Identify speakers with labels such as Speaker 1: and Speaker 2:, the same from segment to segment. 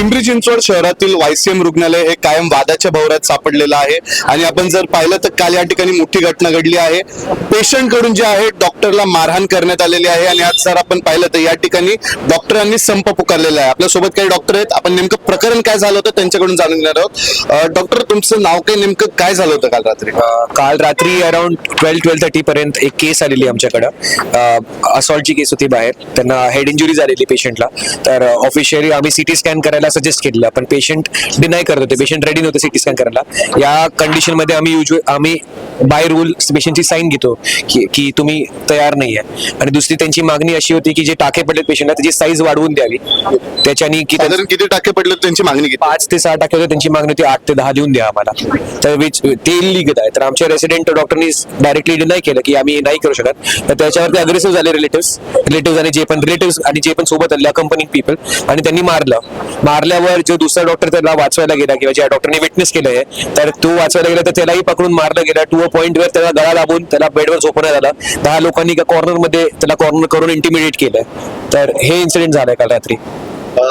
Speaker 1: पिंपरी चिंचवड शहरातील वायसीएम रुग्णालय हे कायम वादाच्या भोवऱ्यात सापडलेलं आहे. आणि आपण जर पाहिलं तर काल या ठिकाणी मोठी घटना घडली आहे. पेशंटकडून जे आहे डॉक्टरला मारहाण करण्यात आलेली आहे. आणि आज जर आपण पाहिलं तर या ठिकाणी डॉक्टरांनी संप पुकारलेला आहे. आपल्यासोबत काही डॉक्टर आहेत. आपण नेमकं प्रकरण काय झालं होतं त्यांच्याकडून जाणून घेणार आहोत. डॉक्टर तुमचं नाव काय? नेमकं काय झालं होतं काल रात्री?
Speaker 2: काल रात्री अराउंड ट्वेल्व ट्वेल्व थर्टी पर्यंत एक केस आलेली आमच्याकडं. असॉल्टची केस होती बाहेर. त्यांना हेड इंजुरी झालेली पेशंटला तर ऑफिशियली आम्ही सिटी स्कॅन करायला सजेस्ट केलेलं पण पेशंट डिनाय करत होते. पेशंट रेडी नव्हते सिटी स्कॅन करायला. या कंडिशनमध्ये आम्ही युजल आम्ही बाय रूल पेशंटची साईन घेतो की की तुम्ही तयार नाही आहे आणि दुसरी त्यांची मागणी अशी होती की जे टाके पडलेत पेशंटला त्याची साईज वाढवून द्यावी. त्याच्यानी की त्या-
Speaker 1: साधारण किती टाके पडले त्यांची मागणी किती?
Speaker 2: पाच ते सहा टक्के होते त्यांची मागणी होती आठ ते दहा देऊन द्या आम्हाला. तर विच ते लिगत आहे. तर आमच्या रेसिडेंट डॉक्टरनी डायरेक्टली डिनाय केलं की आम्ही नाही करू शकत. तर त्याच्यावरती अग्रेसिव्ह झाले रिलेटिव्ह रिलेटिव्ह आणि जे पण रिलेटिव्ह आणि जे पण सोबत आले कंपनी पीपल आणि त्यांनी मारलं मारल्यावर जो दुसरा डॉक्टर त्याला वाचवायला गेला किंवा ज्या डॉक्टरने विटनेस केलंय तर तो वाचवायला गेला तर त्यालाही पकडून मारलं गेलं. टू अ पॉईंट वर त्याला गळा लावून त्याला बेडवर झोपण्यात आलं. दहा लोकांनी कॉर्नरमध्ये त्याला कॉर्नर करून इंटिमिडिएट केलंय तर हे इन्सिडेंट झालंय काल रात्री.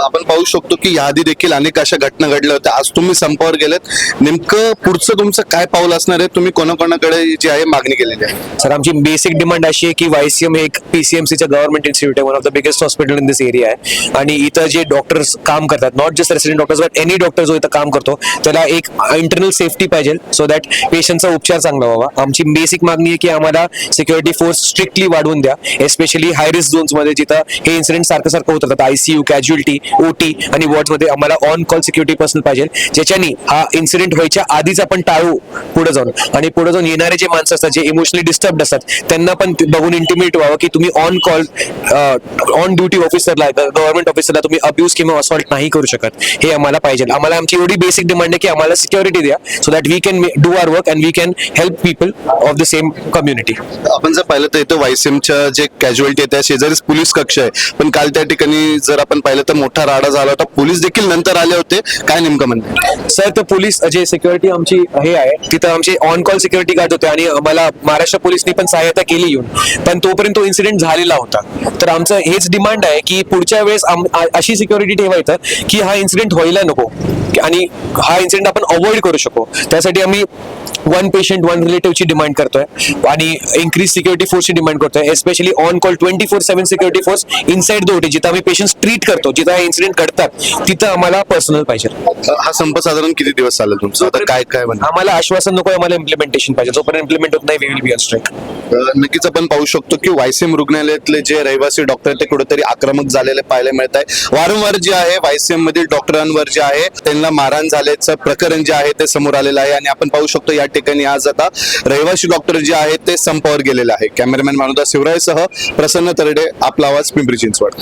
Speaker 1: आपण पाहू शकतो की याआधी देखील अनेक अशा घटना घडल्या होत्या. आज तुम्ही संपावर गेलेत. नेमकं पुढचं तुमचं काय पाऊल असणार आहे? तुम्ही कोणाकोणाकडे जी आहे मागणी केलेली आहे?
Speaker 2: सर आमची बेसिक डिमांड अशी आहे की वायसीएम हे एक पीसीएमसीचं गव्हर्नमेंट इन्स्टिट्यूट आहे one of the biggest hospital in this area आहे. आणि इथं जे डॉक्टर्स काम करतात not just resident doctors but any doctor जो इथं काम करतो त्याला एक इंटरनल सेफ्टी पाहिजे सो दॅट पेशंटचा उपचार चांगला व्हावा. आमची बेसिक मागणी आहे की आम्हाला सिक्युरिटी फोर्स स्ट्रिक्टली वाढवून द्या एस्पेशली हाय रिस्क झोन्समध्ये जिथं हे इन्सिडेंट सारखं सारखं होत राहतात आयसीयू कॅज्युअलिटी ओटी आणि वॉर्डमध्ये आम्हाला ऑन कॉल सिक्युरिटी पर्सन पाहिजे. ज्याच्यानी हा इन्सिडेंट व्हायच्या आधीच आपण टाळू पुढे जाऊन. आणि पुढे जाऊन येणारे जे माणसं असतात जे इमोशनली डिस्टर्ब असतात त्यांना पण बघून इंटिमेट व्हावं की तुम्ही ऑन कॉल ऑन ड्युटी ऑफिसरला गव्हर्नमेंट ऑफिसरला तुम्ही अब्यूज किंवा असॉल्ट नाही करू शकत. हे आम्हाला पाहिजे. आम्हाला आमची एवढी बेसिक डिमांड आहे की आम्हाला सिक्युरिटी द्या so that we can do our work and we can help people of the same community
Speaker 1: आपण जर पाहिलं तर इथं वायसीमच्या जे कॅज्युअलिटी आहे त्या शेजारीच पोलीस कक्ष आहे. पण काल त्या ठिकाणी जर आपण पाहिलं तर मोठा राडा झाला होता. पोलीस देखील नंतर आले होते. काय नेमकं म्हणते
Speaker 2: सर तर पोलीस जे सिक्युरिटी आमची हे आहे तिथं आमचे ऑन कॉल सिक्युरिटी गार्ड होते आणि मला महाराष्ट्र पोलिसनी पण सहायता केली येऊन. पण तोपर्यंत तो इन्सिडेंट झालेला होता. तर आमचं हेच डिमांड आहे की पुढच्या वेळेस अशी सिक्युरिटी ठेवायचं की हा इन्सिडेंट व्हायला नको. आणि हा इन्सिडेंट आपण अवॉइड करू शकू. त्यासाठी आम्ही वन पेशंट वन रिलेटिव्हची डिमांड करतोय. आणि इन्क्रीज सिक्युरिटी फोर्सची डिमांड करतोय. Especially on call twenty four seven security force inside the OT जिथं आम्ही पेशंट ट्रीट करतो जिथं इन्सिडेंट घडतात तिथं आम्हाला पर्सनल पाहिजे.
Speaker 1: हा संप साधारण किती दिवस चालेल तुमचा? आता काय काय
Speaker 2: आम्हाला आश्वासन नको आम्हाला इम्प्लिमेंटेशन पाहिजे. जोपर्यंत इम्प्लिमेंट होत नाही we will be on strike
Speaker 1: नक्कीच आपण पाहू शकतो की वायसीएम रुग्णालयातले जे रहिवासी डॉक्टर ते कुठेतरी आक्रमक झालेले पाहायला मिळत आहे. वारंवार जे आहे वायसीएम मधील डॉक्टरांवर जे आहे त्यांना मारहाण झाल्याचं प्रकरण जे आहे ते समोर आलेलं आहे. आणि आपण पाहू शकतो या ठिकाणी आज आता रहिवासी डॉक्टर जे आहेत ते संपावर गेलेले आहे. कॅमेरामॅन मानुदा शिवरायसह प्रसन्न तरडे आपला आवाज पिंपरी चिंचवड.